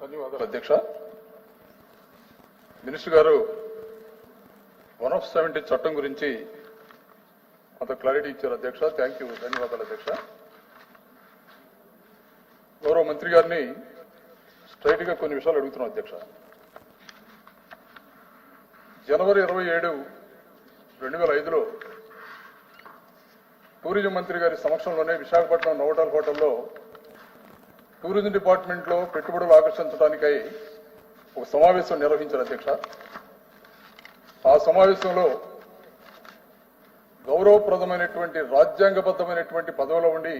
ధన్యవాదాలు. అధ్యక్ష మినిస్టర్ గారు వన్ ఆఫ్ సెవెంటీ చట్టం గురించి కొంత క్లారిటీ ఇచ్చారు అధ్యక్ష. థ్యాంక్ యూ ధన్యవాదాలు అధ్యక్ష. గౌరవ మంత్రి గారిని స్ట్రైట్గా కొన్ని విషయాలు అడుగుతున్నాం అధ్యక్ష. జనవరి ఇరవై ఏడు రెండు వేల ఐదులో టూరిజం మంత్రి గారి సమక్షంలోనే విశాఖపట్నం నోవటాల్ హోటల్లో టూరిజం డిపార్ట్మెంట్లో పెట్టుబడులు ఆకర్షించడానికై ఒక సమావేశం నిర్వహించారు అధ్యక్ష. ఆ సమావేశంలో గౌరవప్రదమైనటువంటి రాజ్యాంగబద్ధమైనటువంటి పదవిలో ఉండి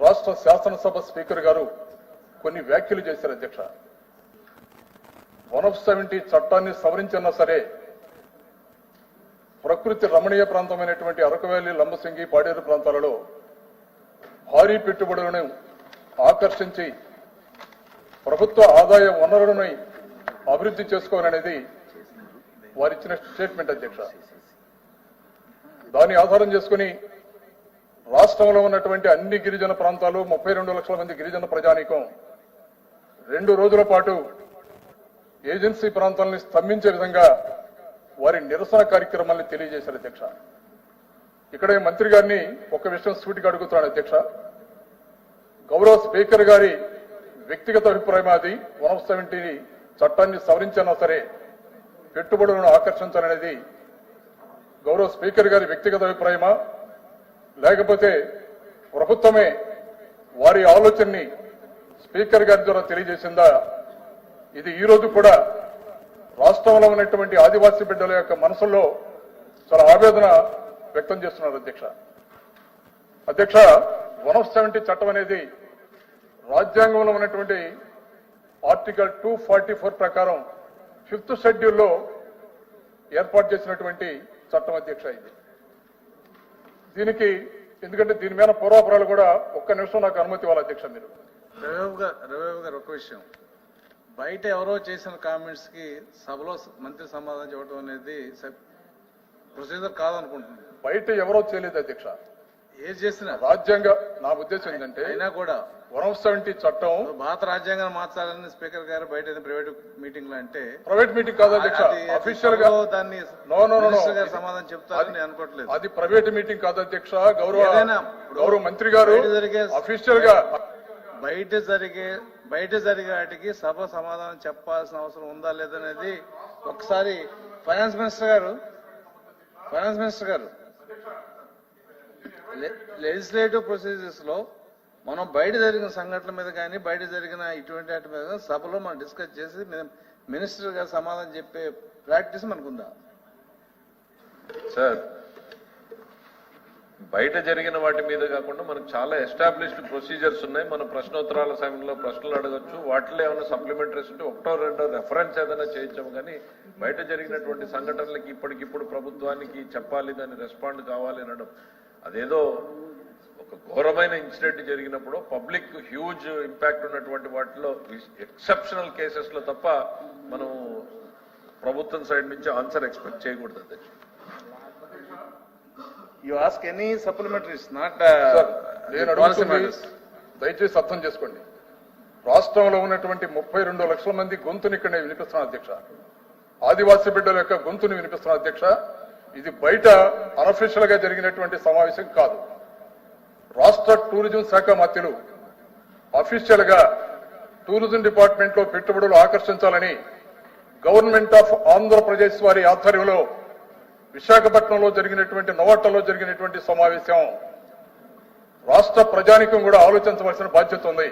రాష్ట్ర శాసనసభ స్పీకర్ గారు కొన్ని వ్యాఖ్యలు చేశారు అధ్యక్ష. వన్ ఆఫ్ సెవెంటీ చట్టాన్ని సవరించన్నా సరే ప్రకృతి రమణీయ ప్రాంతమైనటువంటి అరకు వ్యాలీ లంబసింగి పాడేరు ప్రాంతాలలో భారీ పెట్టుబడులను ఆకర్షించి ప్రభుత్వ ఆదాయ వనరులను అభివృద్ధి చేసుకోవాలనేది వారిచ్చిన స్టేట్మెంట్ అధ్యక్ష. దాన్ని ఆధారం చేసుకుని రాష్ట్రంలో ఉన్నటువంటి అన్ని గిరిజన ప్రాంతాలు ముప్పై రెండు లక్షల మంది గిరిజన ప్రజానీకం రెండు రోజుల పాటు ఏజెన్సీ ప్రాంతాలని స్తంభించే విధంగా వారి నిరసన కార్యక్రమాన్ని తెలియజేశారు అధ్యక్ష. ఇక్కడే మంత్రి గారిని ఒక విషయం సూటిగా అడుగుతున్నాను అధ్యక్ష. గౌరవ స్పీకర్ గారి వ్యక్తిగత అభిప్రాయం అది. వన్ ఆఫ్ సెవెంటీ చట్టాన్ని సవరించినా సరే పెట్టుబడులను ఆకర్షించాలనేది గౌరవ స్పీకర్ గారి వ్యక్తిగత అభిప్రాయమా? లేకపోతే ప్రభుత్వమే వారి ఆలోచనని స్పీకర్ గారి ద్వారా తెలియజేసిందా? ఇది ఈ రోజు కూడా రాష్ట్రంలో ఉన్నటువంటి ఆదివాసీ బిడ్డల యొక్క మనసుల్లో చాలా ఆవేదన వ్యక్తం చేస్తున్నారు అధ్యక్ష. అధ్యక్ష వన్ ఆఫ్ సెవెంటీ చట్టం అనేది రాజ్యాంగంలో ఉన్నటువంటి ఆర్టికల్ టూ ఫార్టీ ఫోర్ ప్రకారం ఫిఫ్త్ షెడ్యూల్లో ఏర్పాటు చేసినటువంటి చట్టం అధ్యక్ష ఇది. దీనికి ఎందుకంటే దీని మీద పూర్వాపురాలు కూడా ఒక్క నిమిషం నాకు అనుమతి ఇవ్వాలి అధ్యక్ష మీరు. రవిబాబు గారు రవిబాబు గారు ఒక విషయం. బయట ఎవరో చేసిన కామెంట్స్కి సభలో మంత్రి సమాధానం చెప్పడం అనేది ప్రొసీజర్ కాదనుకుంటున్నాను. బయట ఎవరో చేయలేదు అధ్యక్ష. ఏది చేసినా రాజ్యాంగ నా ఉద్దేశం ఏంటంటే అయినా కూడా వన్ సెవెంటీ చట్టం భారత రాజ్యాంగాన్ని మార్చాలని స్పీకర్ గారు బయట ప్రైవేట్ మీటింగ్లో అంటే ప్రైవేట్ మీటింగ్ కాదు అధ్యక్ష అఫీషియల్గా దాన్ని no. మినిస్టర్ గారు సమాధానం చెప్తారని నేను అనుకోవట్లేదు. అది ప్రైవేట్ మీటింగ్ కాదు అధ్యక్ష గౌరవ గౌరవ మంత్రి గారు జరిగే- అఫీషియల్గా బయట జరిగే బయట జరిగే వాటికి సభ సమాధానం చెప్పాల్సిన అవసరం ఉందా లేదనేది ఒకసారి ఫైనాన్స్ మినిస్టర్ గారు ఫైనాన్స్ మినిస్టర్ గారు లెజిస్లేటివ్ ప్రొసీజర్స్లో మనం బయట జరిగిన సంఘటనల మీద కానీ బయట జరిగిన ఇటువంటి వాటి మీద సభలో మనం డిస్కస్ చేసి మినిస్టర్ గారు సమాధానం చెప్పే ప్రాక్టీస్ మనకుందా? సార్ బయట జరిగిన వాటి మీద కాకుండా మనకు చాలా ఎస్టాబ్లిష్డ్ ప్రొసీజర్స్ ఉన్నాయి. మన ప్రశ్నోత్తరాల సమయంలో ప్రశ్నలు అడగచ్చు. వాటిలో ఏమైనా సప్లిమెంటరీస్ ఉంటే ఒకటో రెండో రెఫరెన్స్ ఏదైనా చేయించాము కానీ బయట జరిగినటువంటి సంఘటనలకి ఇప్పటికిప్పుడు ప్రభుత్వానికి చెప్పాలి దాన్ని రెస్పాండ్ కావాలి అనడం. అదేదో ఒక ఘోరమైన ఇన్సిడెంట్ జరిగినప్పుడు పబ్లిక్ హ్యూజ్ ఇంపాక్ట్ ఉన్నటువంటి వాటిలో ఎక్సెప్షనల్ కేసెస్లో తప్ప మనం ప్రభుత్వం సైడ్ నుంచి ఆన్సర్ ఎక్స్పెక్ట్ చేయకూడదు అధ్యక్ష you ask any supplementaries not నేను దయచేసి అర్థం చేసుకోండి. రాష్ట్రంలో ఉన్నటువంటి ముప్పై రెండు లక్షల మంది గొంతుని ఇక్కడ నేను వినిపిస్తున్నాను అధ్యక్ష. ఆదివాసీ బిడ్డల యొక్క గొంతుని వినిపిస్తున్నాను అధ్యక్ష. ఇది బయట అనఫిషియల్గా జరిగినటువంటి సమావేశం కాదు. రాష్ట్ర టూరిజం శాఖ మంత్రులు అఫీషియల్గా టూరిజం డిపార్ట్మెంట్లో పెట్టుబడులు ఆకర్షించాలని గవర్నమెంట్ ఆఫ్ ఆంధ్రప్రదేశ్ వారి ఆధ్వర్యంలో విశాఖపట్నంలో జరిగినటువంటి నోవాటలో జరిగినటువంటి సమావేశం రాష్ట్ర ప్రజానికం కూడా ఆలోచించవలసిన బాధ్యత ఉంది.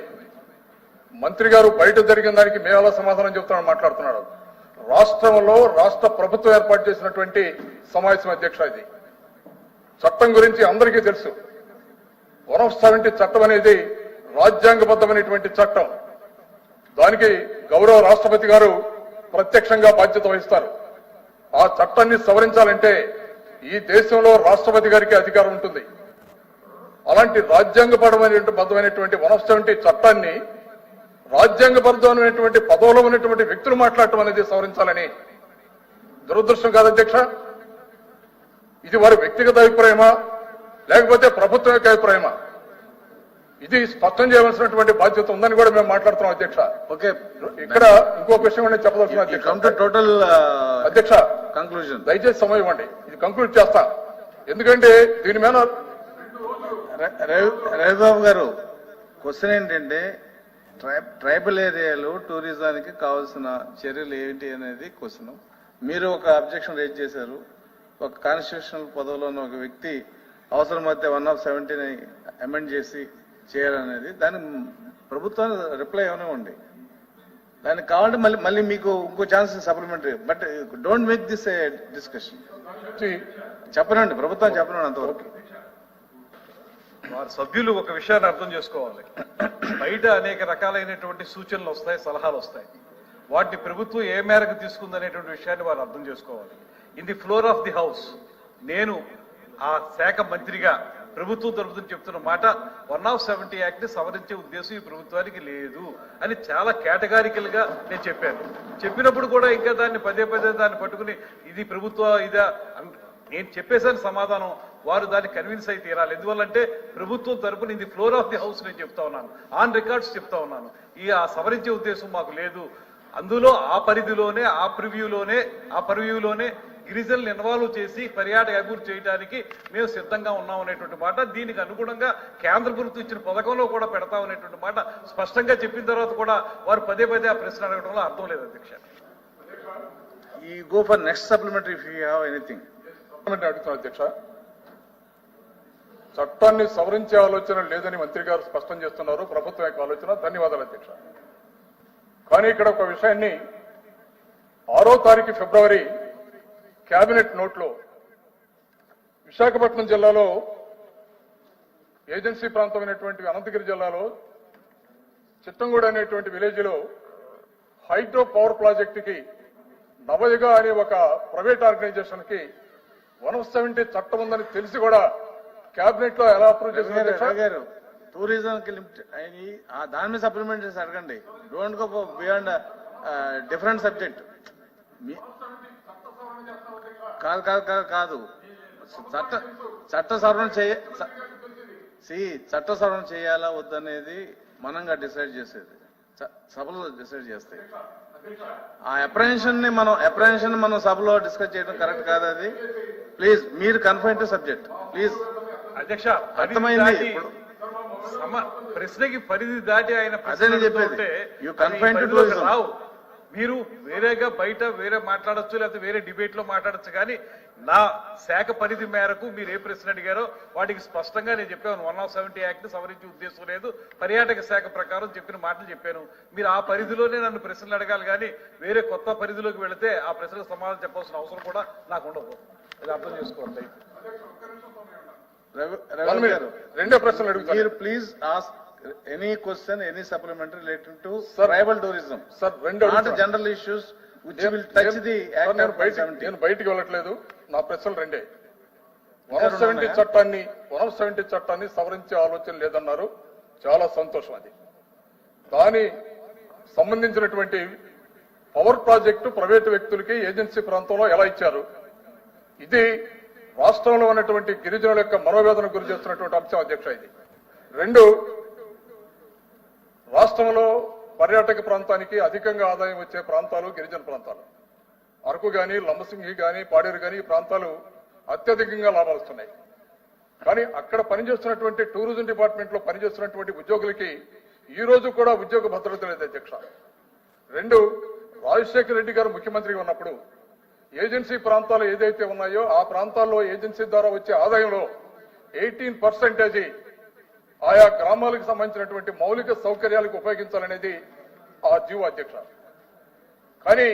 మంత్రి గారు బయట జరిగిన దానికి మేము ఎలా సమాధానం చెప్తామని మాట్లాడుతున్నాడు రాష్ట్రంలో రాష్ట్ర ప్రభుత్వం ఏర్పాటు చేసినటువంటి సమావేశం అధ్యక్ష ఇది. చట్టం గురించి అందరికీ తెలుసు. వన్ ఆఫ్ సెవెంటీ చట్టం అనేది రాజ్యాంగబద్ధమైనటువంటి చట్టం. దానికి గౌరవ రాష్ట్రపతి గారు ప్రత్యక్షంగా బాధ్యత వహిస్తారు. ఆ చట్టాన్ని సవరించాలంటే ఈ దేశంలో రాష్ట్రపతి గారికి అధికారం ఉంటుంది. అలాంటి రాజ్యాంగపరమైనటువంటి బద్దమైనటువంటి వన్ ఆఫ్ సెవెంటీ చట్టాన్ని రాజ్యాంగబద్ధమైనటువంటి పదవులో ఉన్నటువంటి వ్యక్తులు మాట్లాడటం అనేది సవరించాలని దురదృష్టం కాదు అధ్యక్ష. ఇది వారి వ్యక్తిగత అభిప్రాయమా? లేకపోతే ప్రభుత్వం యొక్క అభిప్రాయమా? ఇది స్పష్టం చేయవలసినటువంటి బాధ్యత ఉందని కూడా మేము మాట్లాడుతున్నాం అధ్యక్ష. ఓకే. ఇక్కడ ఇంకొక విషయం కూడా నేను చెప్పదలుచుకున్నా అధ్యక్ష. టోటల్ అధ్యక్ష కంక్లూజన్ దయచేసి సమయం ఇవ్వండి. ఇది కంక్లూడ్ చేస్తా. ఎందుకంటే దీని మీద రవిబాబు గారు క్వశ్చన్ ఏంటంటే ట్రై- ట్రైబల్ ఏరియాలో టూరిజానికి కావాల్సిన చర్యలు ఏంటి అనేది క్వశ్చన్. మీరు ఒక అబ్జెక్షన్ రేజ్ చేశారు. ఒక కాన్స్టిట్యూషనల్ పదవిలో ఉన్న ఒక వ్యక్తి అవసరమైతే వన్ ఆఫ్ సెవెంటీని అమెండ్ చేసి చేయాలనేది. దాని ప్రభుత్వాన్ని రిప్లై ఇవ్వనివ్వండి దానికి కావాలంటే మళ్ళీ మళ్ళీ మీకు ఇంకో chance supplementary. But don't make this discussion. చెప్పనండి ప్రభుత్వం చెప్పనండి అంతవరకు. వారి సభ్యులు ఒక విషయాన్ని అర్థం చేసుకోవాలి. బయట అనేక రకాలైనటువంటి సూచనలు వస్తాయి సలహాలు వస్తాయి. వాటిని ప్రభుత్వం ఏ మేరకు తీసుకుందనేటువంటి విషయాన్ని వారు అర్థం చేసుకోవాలి. In the floor of the house నేను ఆ శాఖ మంత్రిగా ప్రభుత్వం తరపున చెప్తున్న మాట వన్ ఆఫ్ సెవెంటీ యాక్ట్ని సవరించే ఉద్దేశం ఈ ప్రభుత్వానికి లేదు అని చాలా కేటగారికల్గా నేను చెప్పాను. చెప్పినప్పుడు కూడా ఇంకా దాన్ని పదే పదే దాన్ని పట్టుకుని ఇది ప్రభుత్వ ఇదా నేను చెప్పేశాను సమాధానం. వారు దాన్ని కన్విన్స్ అయి తీరాలి. ఎందువల్లంటే ప్రభుత్వం తరపున ఇది ఫ్లోర్ ఆఫ్ ది హౌస్ నేను చెప్తా ఉన్నాను. ఆన్ రికార్డ్స్ చెప్తా ఉన్నాను. ఈ ఆ సవరించే ఉద్దేశం మాకు లేదు. అందులో ఆ పరిధిలోనే ఆ ప్రివ్యూలోనే ఆ పరివ్యూలోనే గిరిజనులు ఇన్వాల్వ్ చేసి పర్యాటక అభివృద్ధి చేయడానికి మేము సిద్ధంగా ఉన్నాం అనేటువంటి మాట. దీనికి అనుగుణంగా కేంద్ర ప్రభుత్వం ఇచ్చిన పథకంలో కూడా పెడతాం అనేటువంటి మాట స్పష్టంగా చెప్పిన తర్వాత కూడా వారు పదే పదే ఆ ప్రశ్న అడగడంలో అర్థం లేదు అధ్యక్ష. ఈ go for next supplementary if you have anything అడుగుతున్నా అధ్యక్ష. చట్టాన్ని సవరించే ఆలోచన లేదని మంత్రి గారు స్పష్టం చేస్తున్నారు. ప్రభుత్వం యొక్క ఆలోచన. ధన్యవాదాలు అధ్యక్ష. కానీ ఇక్కడ ఒక విషయాన్ని ఆరో తారీఖు ఫిబ్రవరి కేబినెట్ నోట్లో విశాఖపట్నం జిల్లాలో ఏజెన్సీ ప్రాంతమైనటువంటి అనంతగిరి జిల్లాలో చిట్టంగూడ అనేటువంటి విలేజ్లో హైడ్రో పవర్ ప్రాజెక్టుకి నవయుగ అనే ఒక ప్రైవేట్ ఆర్గనైజేషన్కి వన్ సెవెంటీ చట్టం ఉందని తెలిసి కూడా కేబినెట్లో ఎలా అప్రూవ్? గారు టూరిజం దాని మీద సప్లిమెంట్ చేసి అడగండి. Don't go beyond different subject కాదు కాదు కాదు కాదు. చట్ట చట్ట సవరణ చేయ సి చట్ట సవరణ చేయాలా వద్దనేది మనంగా డిసైడ్ చేసేది. సభలో డిసైడ్ చేస్తాయి ఆ అప్రహెన్షన్ని మనం అప్రహెన్షన్ మనం సభలో డిస్కస్ చేయడం కరెక్ట్ కాదు అది. ప్లీజ్ మీరు కన్ఫైన్ టు సబ్జెక్ట్ ప్లీజ్ అధ్యక్ష అర్థమైంది. ప్రశ్నకి పరిధి దాటి ఆయన ప్రశ్న. రావు. మీరు వేరేగా బయట వేరే మాట్లాడొచ్చు లేకపోతే వేరే డిబేట్లో మాట్లాడొచ్చు కానీ నా శాఖ పరిధి మేరకు మీరు ఏ ప్రశ్న అడిగారో వాటికి స్పష్టంగా నేను చెప్పాను. వన్ ఆఫ్ సెవెంటీ యాక్ట్ సవరించే ఉద్దేశం లేదు. పర్యాటక శాఖ ప్రకారం చెప్పిన మాటలు చెప్పాను. మీరు ఆ పరిధిలోనే నన్ను ప్రశ్నలు అడగాలి కానీ వేరే కొత్త పరిధిలోకి వెళితే ఆ ప్రశ్నకు సమాధానం చెప్పాల్సిన అవసరం కూడా నాకు ఉండదు. అది అర్థం చేసుకోవాలి. రెండో ప్రశ్నలు అడుగుతాను. మీరు please ask any question any supplementary related to. Tribal tourism sir రెండు నాట్. జనరల్ ఇష్యూస్ విచ్ నేను- విల్ టచ్ ది సార్, నేను బయటికి వెళ్ళట్లేదు. నా ప్రశ్నలు రెండే. One seventy? చట్టాన్ని వన్ సెవెంటీ చట్టాన్ని సవరించే ఆలోచన లేదన్నారు. చాలా సంతోషం అది. దాని సంబంధించినటువంటి పవర్ ప్రాజెక్టు ప్రైవేటు వ్యక్తులకి ఏజెన్సీ ప్రాంతంలో ఎలా ఇచ్చారు? ఇది రాష్ట్రంలో ఉన్నటువంటి గిరిజనుల యొక్క మనోవేదన గురి చేస్తున్నటువంటి అంశం అధ్యక్ష ఇది. రెండు రాష్ట్రంలో పర్యాటక ప్రాంతానికి అధికంగా ఆదాయం వచ్చే ప్రాంతాలు గిరిజన ప్రాంతాలు. అరకు గాని లంబసింగి గాని పాడేరు గాని ఈ ప్రాంతాలు అత్యధికంగా లాభాలు వస్తున్నాయి. కానీ అక్కడ పనిచేస్తున్నటువంటి టూరిజం డిపార్ట్మెంట్లో పనిచేస్తున్నటువంటి ఉద్యోగులకి ఈ రోజు కూడా ఉద్యోగ భద్రత లేదు అధ్యక్ష రెండు రాజశేఖర రెడ్డి గారు ముఖ్యమంత్రిగా ఉన్నప్పుడు ఏజెన్సీ ప్రాంతాలు ఏదైతే ఉన్నాయో ఆ ప్రాంతాల్లో ఏజెన్సీ ద్వారా వచ్చే ఆదాయంలో ఎయిటీన్ పర్సెంటేజీ ఆయా గ్రామాలకు సంబంధించినటువంటి మౌలిక సౌకర్యాలకు ఉపయోగించాలనేది ఆ జీవో అధ్యక్ష. కానీ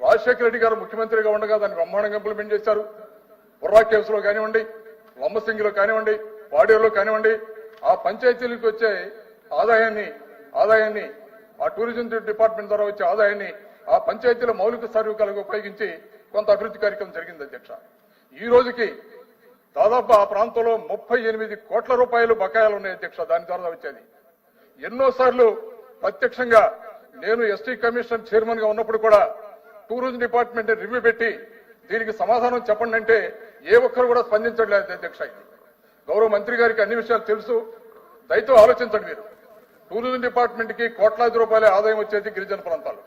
రాజశేఖర రెడ్డి గారు ముఖ్యమంత్రిగా ఉండగా దాన్ని బ్రహ్మాండంగా ఇంప్లిమెంట్ చేశారు. బుర్రా కేవ్స్లో కానివ్వండి లంబసింగిలో కానివ్వండి వాడేరులో కానివ్వండి ఆ పంచాయతీలకు వచ్చే ఆదాయాన్ని ఆదాయాన్ని ఆ టూరిజం డిపార్ట్మెంట్ ద్వారా వచ్చే ఆదాయాన్ని ఆ పంచాయతీల మౌలిక సర్వీకాలకు ఉపయోగించి కొంత అభివృద్ధి కార్యక్రమం జరిగింది అధ్యక్ష. ఈ రోజుకి దాదాపు ఆ ప్రాంతంలో ముప్పై ఎనిమిది కోట్ల రూపాయలు బకాయిలు ఉన్నాయి అధ్యక్ష దాని ద్వారా వచ్చేది. ఎన్నోసార్లు ప్రత్యక్షంగా నేను ఎస్టీ కమిషన్ చైర్మన్గా ఉన్నప్పుడు కూడా టూరిజం డిపార్ట్మెంట్ రివ్యూ పెట్టి దీనికి సమాధానం చెప్పండి అంటే ఏ ఒక్కరు కూడా స్పందించట్లేదు అధ్యక్ష గౌరవ మంత్రి గారికి అన్ని విషయాలు తెలుసు. దయతో ఆలోచించండి మీరు. టూరిజం డిపార్ట్మెంట్కి కోట్లాది రూపాయల ఆదాయం వచ్చేది గిరిజన ప్రాంతాలు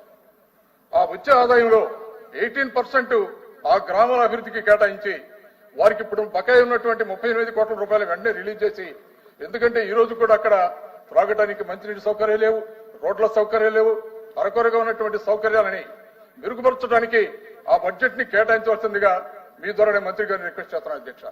ఆ వచ్చే ఆదాయంలో ఎయిటీన్ పర్సెంట్ ఆ గ్రామాల అభివృద్ధికి కేటాయించి వారికి ఇప్పుడు బకాయి ఉన్నటువంటి ముప్పై ఎనిమిది కోట్ల రూపాయలు వెంటనే రిలీజ్ చేసి ఎందుకంటే ఈ రోజు కూడా అక్కడ త్రాగడానికి మంచినీటి సౌకర్యాలు లేవు రోడ్ల సౌకర్యాలు లేవు అరకొరగా ఉన్నటువంటి సౌకర్యాలని మెరుగుపరచడానికి ఆ బడ్జెట్ని కేటాయించవలసిందిగా మీ ద్వారా మంత్రి గారిని రిక్వెస్ట్ చేస్తున్నాను అధ్యక్ష.